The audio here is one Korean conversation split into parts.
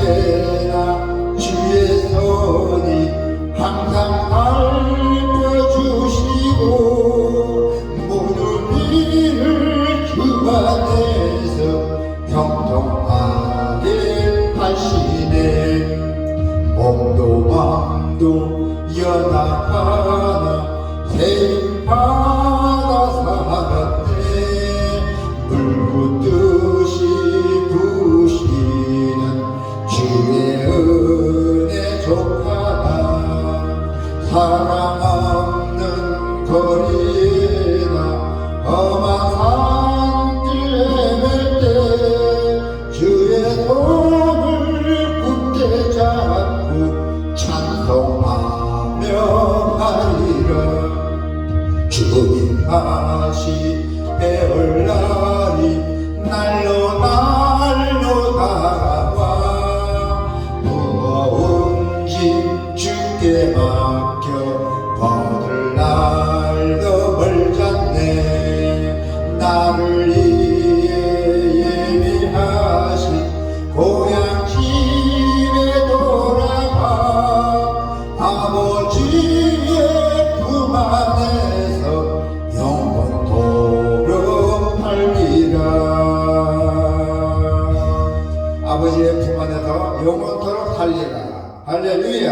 깨나 주의 손이 항상 다시 빼올라. 厉害了还练绿叶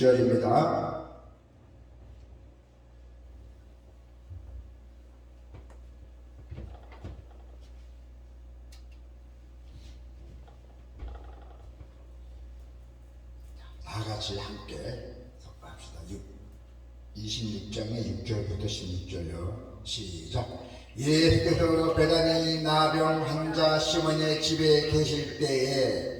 22절입니다. 다 같이 함께 합시다 26장의 6절부터 16절요. 시작. 예수께서 배단이 나병 환자 시몬의 집에 계실 때에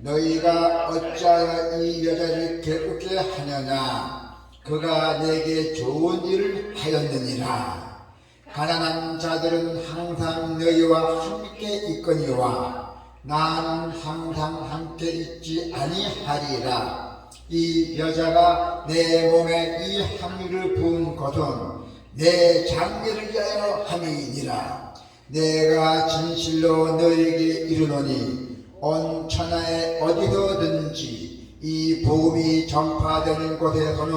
너희가 어찌하여 이 여자를 괴롭게 하느냐? 그가 내게 좋은 일을 하였느니라. 가난한 자들은 항상 너희와 함께 있거니와 나는 항상 함께 있지 아니하리라. 이 여자가 내 몸에 이 향유를 부은 것은 내 장례를 위하여 함이니라. 내가 진실로 너에게 이르노니 온 천하에 어디서든지 이 복음이 전파되는 곳에서는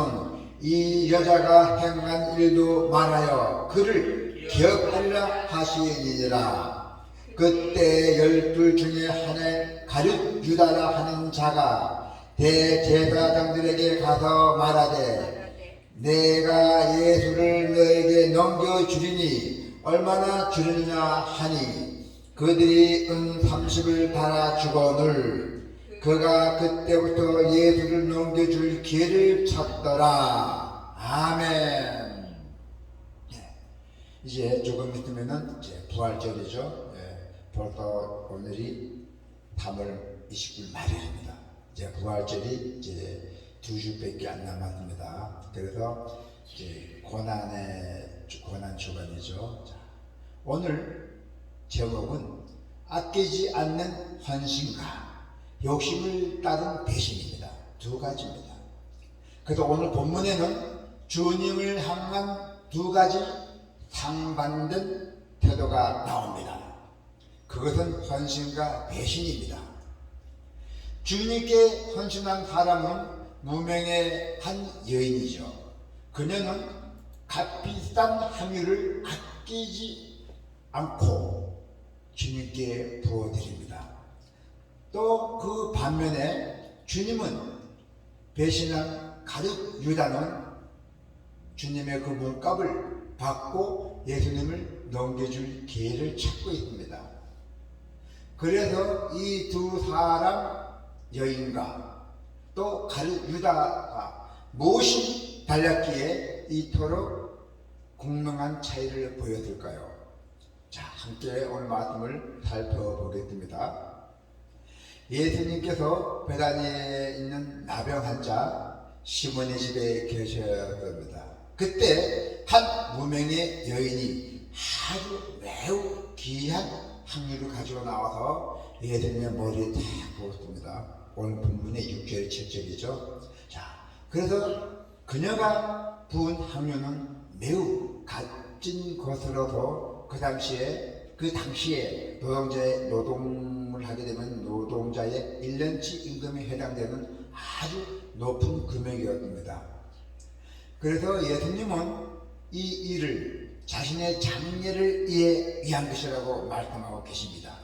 이 여자가 행한 일도 말하여 그를 기억하리라 하시니라. 그때 열둘 중에 하나의 가룟 유다라 하는 자가 대제사장들에게 가서 말하되 내가 예수를 너에게 넘겨주리니 얼마나 주느냐 하니 그들이 은 30을 달아 주거늘 그가 그때부터 예수를 넘겨줄 기회를 찾더라 아멘 네. 이제 조금 있으면은 이제 부활절이죠. 예, 벌써 오늘이 3월 29일 말일입니다. 이제 부활절이 이제 두 주밖에 안 남았습니다. 그래서 이제 고난의 주- 고난 주간이죠. 자, 오늘 제목은 아끼지 않는 헌신과 욕심을 따른 배신입니다. 두 가지입니다. 그래서 오늘 본문에는 주님을 향한 두 가지 상반된 태도가 나옵니다. 그것은 헌신과 배신입니다. 주님께 헌신한 사람은 무명의 한 여인이죠. 그녀는 값비싼 함유를 아끼지 않고 주님께 부어드립니다. 또 그 반면에 주님은 배신한 가룟 유다는 주님의 그 몸값을 받고 예수님을 넘겨줄 기회를 찾고 있습니다. 그래서 이 두 사람 여인과 또 가룟 유다가 무엇이 달랐기에 이토록 공명한 차이를 보여줄까요? 자, 함께 오늘 말씀을 살펴보겠습니다. 예수님께서 베다니에 있는 나병 환자 시몬의 집에 계셨습니다. 그때 한 무명의 여인이 아주 매우 귀한 향유를 가지고 나와서 예수님의 머리에 탁 부었습니다. 오늘 본문의 6절 7절이죠. 자, 그래서 그녀가 부은 향유는 매우 값진 것으로서 그 당시에 그 당시에 노동자의 노동을 하게 되면 노동자의 1년치 임금에 해당되는 아주 높은 금액이었습니다. 그래서 예수님은 이 일을 자신의 장례를 위한 것이라고 말씀하고 계십니다.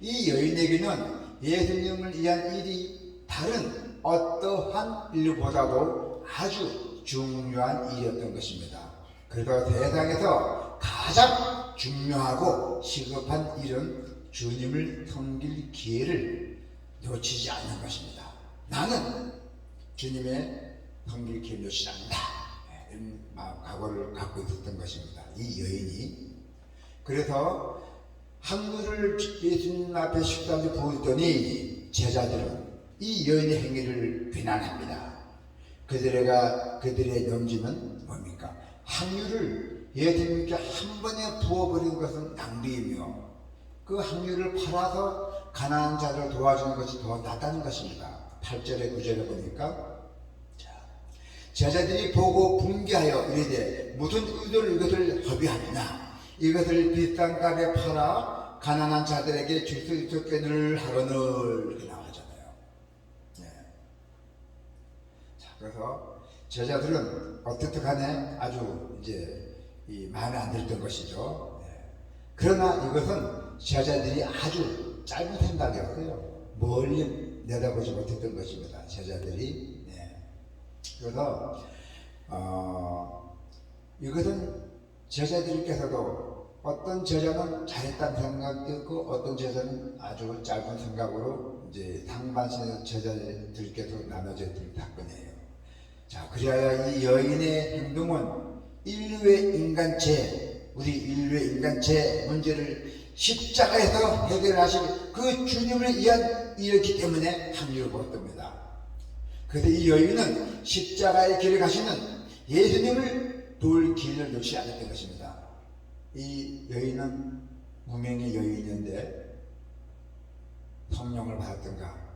이 여인에게는 예수님을 위한 일이 다른 어떠한 일보다도 아주 중요한 일이었던 것입니다. 그래서 세상에서 가장 중요하고 시급한 일은 주님을 섬길 기회를 놓치지 않는 것입니다. 나는 주님의 섬길 기회를 놓치지 않는다. 이런 각오를 갖고 있었던 것입니다. 이 여인이. 그래서 한글을 예수님 앞에 식사를 부었더니 제자들은 이 여인의 행위를 비난합니다. 그들의 그들의 넘지는 뭡니까? 항유를 예수님께 한 번에 부어버린 것은 낭비이며 그 항유를 팔아서 가난한 자를 도와주는 것이 더 낫다는 것입니다. 8절에 9절에 보니까 자, 제자들이 보고 붕괴하여 이르되 무슨 의도로 이것을 허비하느냐 이것을 비싼 값에 팔아 가난한 자들에게 줄 수 있었겠늘 하거늘 이렇게 나오잖아요. 네. 자, 그래서 제자들은 어떻든 간에 아주 이제 이 마음에 안 들었던 것이죠. 예. 그러나 이것은 제자들이 아주 짧은 생각이었어요. 멀리 내다보지 못했던 것입니다. 제자들이. 예. 그래서 어, 이것은 제자들께서도 어떤 제자는 잘했다는 생각도 있고 어떤 제자는 아주 짧은 생각으로 이제 상반신 제자들께서 나눠져 있던 사건이에요. 자, 그리하여 이 여인의 행동은 인류의 인간체, 우리 인류의 인간체 문제를 십자가에서 해결하실 그 주님을 위한 일이었기 때문에 합류를 보았답니다. 그래서 이 여인은 십자가의 길을 가시는 예수님을 도울 길을 놓지 않았던 것입니다. 이 여인은 무명의 여인인데 성령을 받았던가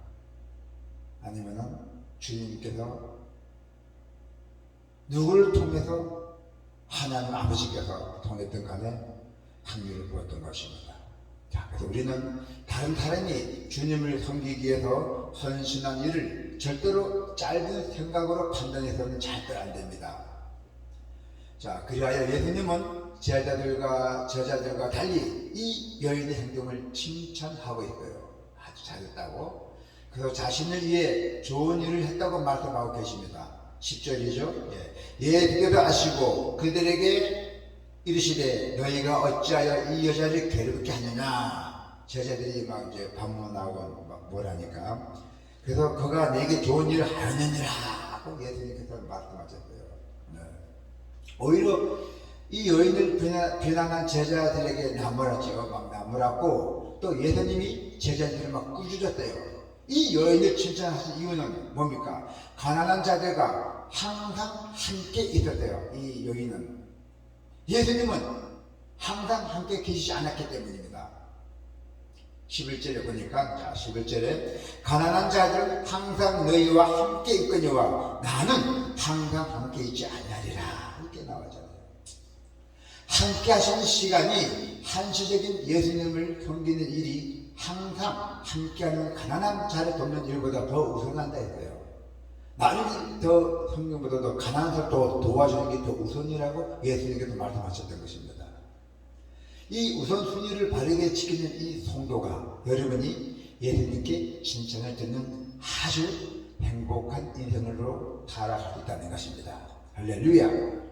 아니면은 주님께서 누구를 통해서 하나님 아버지께서 통했던 간에 확률을 보았던 것입니다. 자, 우리는 다른 사람이 주님을 섬기기 위해서 헌신한 일을 절대로 짧은 생각으로 판단해서는 절대 안 됩니다. 자, 그리하여 예수님은 제자들과 제자들과 달리 이 여인의 행동을 칭찬하고 있어요. 아주 잘했다고. 그래서 자신을 위해 좋은 일을 했다고 말씀하고 계십니다. 10절이죠. 예. 예수께서 아시고 그들에게 이르시되 너희가 어찌하여 이 여자를 괴롭게 하느냐 제자들이 막 이제 반문하고 막 뭐라니까 그래서 그가 내게 좋은 일을 하느니라 하고 예수님께서 말씀하셨어요 네. 오히려 이 여인을 비난, 비난한 제자들에게 나무라지요 막 나무라고 또 예수님이 제자들을 막 꾸짖었대요 이 여인을 칭찬하신 이유는 뭡니까 가난한 자들과 항상 함께 있었대요 이 여인은 예수님은 항상 함께 계시지 않았기 때문입니다. 11절에 보니까 자 11절에 가난한 자들은 항상 너희와 함께 있거니와 나는 항상 함께 있지 않으리라 이렇게 나오잖아요. 함께 하시는 시간이 한시적인 예수님을 섬기는 일이 항상 함께하는 가난한 자를 돕는 일보다 더 우선한다 했어요. 나를 더 성경보다 더 가난한 사람 더 도와주는 게 더 우선이라고 예수님께서 말씀하셨던 것입니다. 이 우선순위를 바르게 지키는 이 성도가 여러분이 예수님께 칭찬을 듣는 아주 행복한 인생으로 살아갈 수 있다는 것입니다. 할렐루야.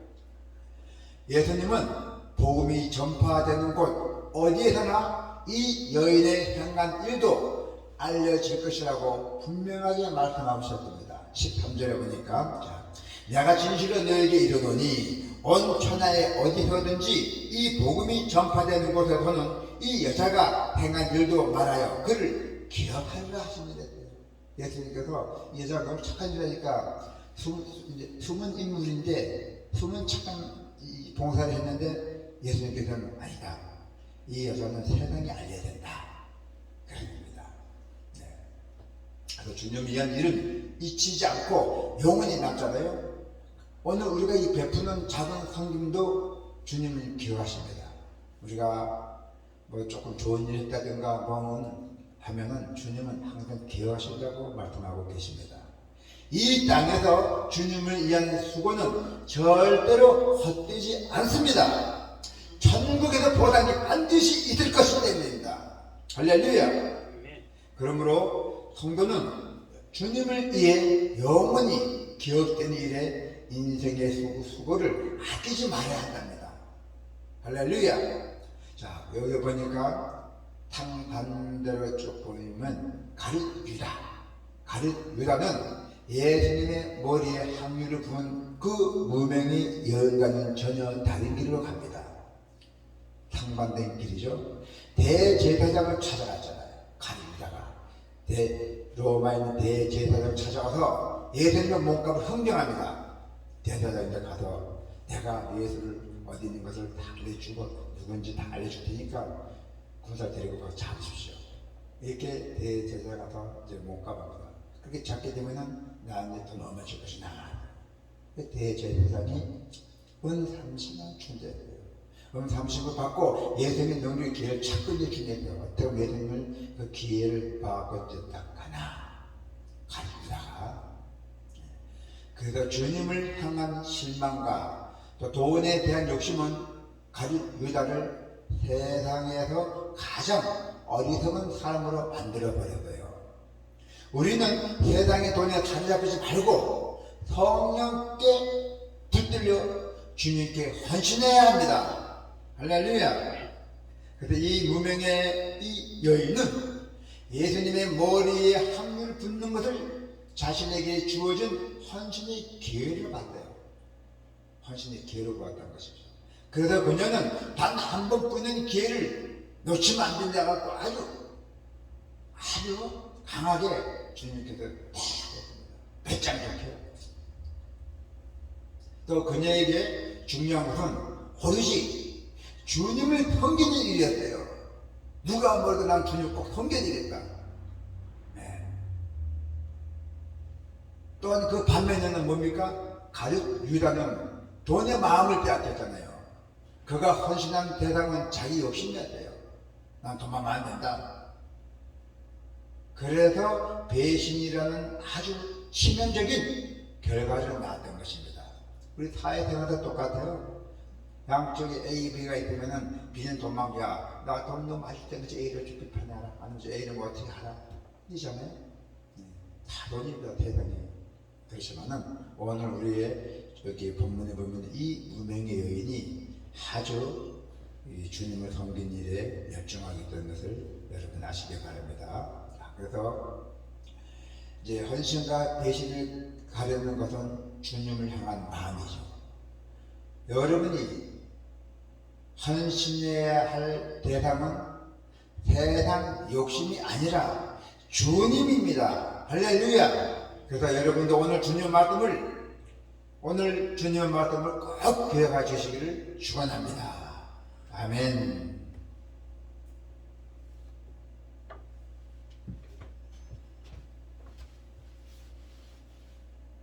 예수님은 복음이 전파되는 곳 어디에서나 이 여인의 행한 일도 알려질 것이라고 분명하게 말씀하셨습니다. 13절에 보니까 자, 내가 진실로 너에게 이르노니 온 천하에 어디서든지 이 복음이 전파되는 곳에서는 이 여자가 행한 일도 말하여 그를 기억하리라 하십니다. 예수님께서 이 여자가 착한 여자니까 숨은 인물인데 숨은 착한 이 봉사를 했는데 예수님께서는 아니다. 이 여자는 세상에 알려야 된다. 그런 겁니다. 네. 그래서 주님을 위한 일은 잊히지 않고 영원히 남잖아요. 오늘 우리가 이 베푸는 작은 성김도 주님을 기억하십니다. 우리가 뭐 조금 좋은 일 했다든가 뭐 하면은 주님은 항상 기억하신다고 말씀하고 계십니다. 이 땅에서 주님을 위한 수고는 절대로 헛되지 않습니다. 천국에서 보상이 반드시 있을 것이기 때문입니다. 할렐루야. 그러므로 성도는 주님을 위해 영원히 기억되는 일에 인생의 수고, 수고를 아끼지 말아야 한답니다. 할렐루야. 자, 여기 보니까 탕 반대로 쭉 보면 가릿 유다. 가릿 유다는 예수님의 머리에 항유를 부은 그 무명의 여인과는 전혀 다른 길로 갑니다. 상반된 길이죠. 대제사장을 찾아갔잖아요. 대, 로마에 있는 대제사장을 찾아가서 예수님의 몸값을 흥정합니다. 대사장한테 가서 내가 예수를 어디 있는 것을 다 알려주고 누군지 다 알려줄 테니까 군사 데리고 가서 잡으십시오. 이렇게 대제사 가서 이제 몸값합니다. 그렇게 잡게 되면은 나한테 돈 얼마 줄 것이나. 대제사장이 은 30만 충전 은 30을 받고 예수님의 능력의 기회를 찾고 이제 주님께요. 어떻게 예수님을 그 기회를 받고 딱 가나. 가리다가 그래서 주님을 향한 실망과 또 돈에 대한 욕심은 가룟 유다를 세상에서 가장 어리석은 사람으로 만들어 버려요. 우리는 세상의 돈에 자리 잡히지 말고 성령께 붙들려 주님께 헌신해야 합니다. 할렐루야. 그래서 이 무명의 이 여인은 예수님의 머리에 항유를 붓는 것을 자신에게 주어진 헌신의 기회를 받아요. 헌신의 기회를 받았다는 것이죠. 그래서 그녀는 단 한 번뿐인 기회를 놓치면 안 된다고 아주 아주 강하게 주님께서 탁 배짱 좋게 또 그녀에게 중요한 것은 오로지 주님을 섬기는 일이었대요. 누가 뭐래도 난 주님 꼭 섬겨야겠다. 네. 또한 그 반면에는 뭡니까? 가룟 유다는 돈의 마음을 빼앗겼잖아요. 그가 헌신한 대상은 자기 욕심이었대요. 난 돈만 많으면 된다. 그래서 배신이라는 아주 치명적인 결과를 낳았던 것입니다. 우리 사회생활도 똑같아요. 양쪽에 A, B가 있으면은 B는 야, 나돈 너무 많을 때는 A를 줄게 편하라. 아니면 A는 뭐 어떻게 하라. 이잖아요. 네. 다 돈입니다, 대단히. 그렇지만은 오늘 우리의 여기 본문에 보면 이 무명의 여인이 아주 이 주님을 섬긴 일에 열정하게 된 것을 여러분 아시기 바랍니다. 자, 그래서 이제 헌신과 배신을 가르는 것은 주님을 향한 마음이죠. 여러분이 헌신해야 할 대상은 세상 욕심이 아니라 주님입니다. 할렐루야. 그래서 여러분도 오늘 주님 말씀을 오늘 주님 말씀을 꼭 기억해 주시기를 축원합니다. 아멘.